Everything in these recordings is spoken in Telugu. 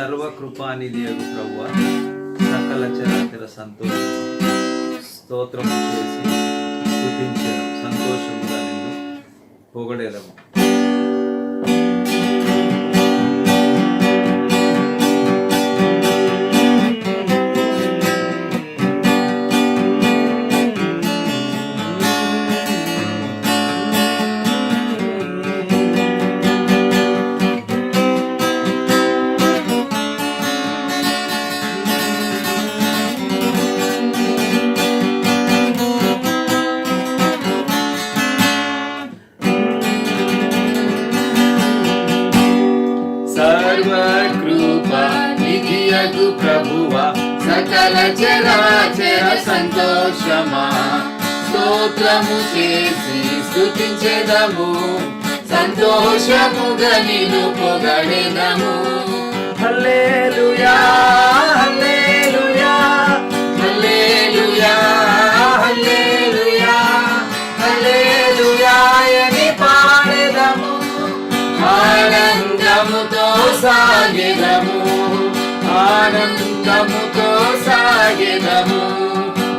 సర్వకృపానిధి అగు ప్రభువ సకల చరాచర సంతోషం స్తోత్రం చేసి స్థుతించడం. సంతోషముగా నిన్ను పొగడేదము. సర్వకృప నిధియగు ప్రభువ. సకల చరాచర సంతోషమా. స్తోత్రము చేసి స్థుతించెదము సంతోషముగా నిన్ను పొగడ సాగెదము. ఆనందముతో సాగెదము.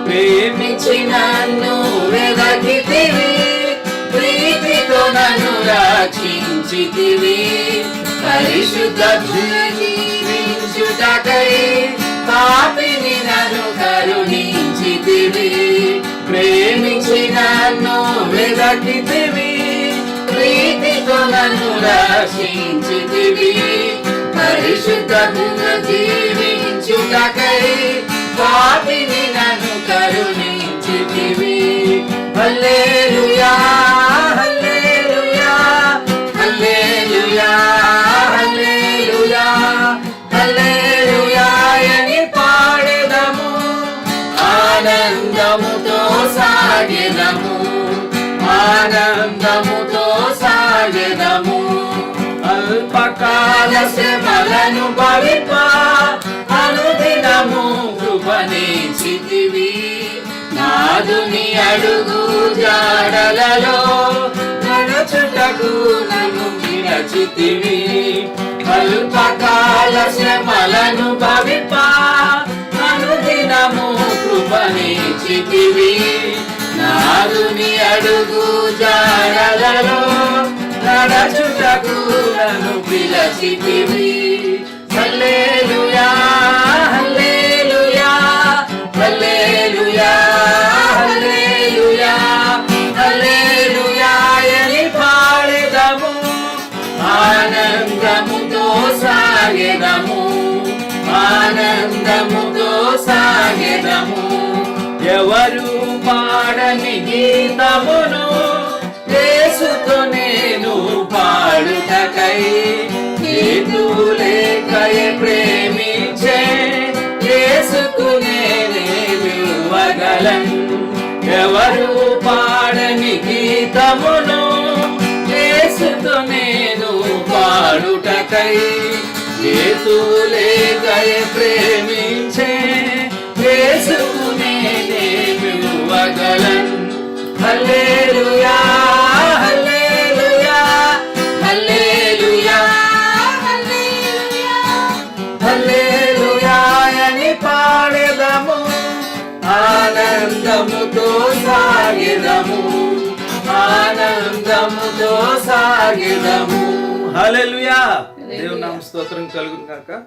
ప్రేమించి నన్ను వెదకితివి. ప్రీతితో నన్ను రక్షించితివి. పరిశుద్ధ జీవించుటకై పాపిని నన్ను కరుణించితివి. ప్రేమించి నన్ను వెదకితివి. నీతో నన్ను రక్షించితివి పరిశుద్ధంగా జీవించుటకై పాపిని నన్ను కరుణించితివి. హల్లెలూయా హల్లెలూయా హల్లెలూయా హల్లెలూయా హల్లెలూయా అని పాడెదము. ఆనందముతో సాగెదము ఆనందముతో ఉపకాల శ్రమలను భవిప అనుదినము కృపనే చితివి. నాదుని అడుగు జాడలలో నడుచుటకు నన్ను విరచితివి అల్పకాల శ్రమలను భవిప అనుదినము కృపనే చితివి. నాదుని అడుగు నడచుటకు నన్ను పిలచితివి. హల్లెలూయా హల్లెలూయా హల్లెలూయా హల్లెలూయా. హల్లెలూయా అని పాడెదము ఆనందముతో సాగెదము ఆనందముతో సాగెదము. ఎవరు పాడని గీతమును పాడుటకై ప్రేమించే యేసుకు నేనే ఎవరు పాడని గీతమును యేసుతో నేను పాడుటకై చేతులే గయ ప్రేమ హల్లెలూయా పాడెదము. ఆనందముతో సాగెదము. ఆనందముతో సాగెదము. హల్లెలూయా. దేవుని నామ స్తోత్రం కలుగును కాక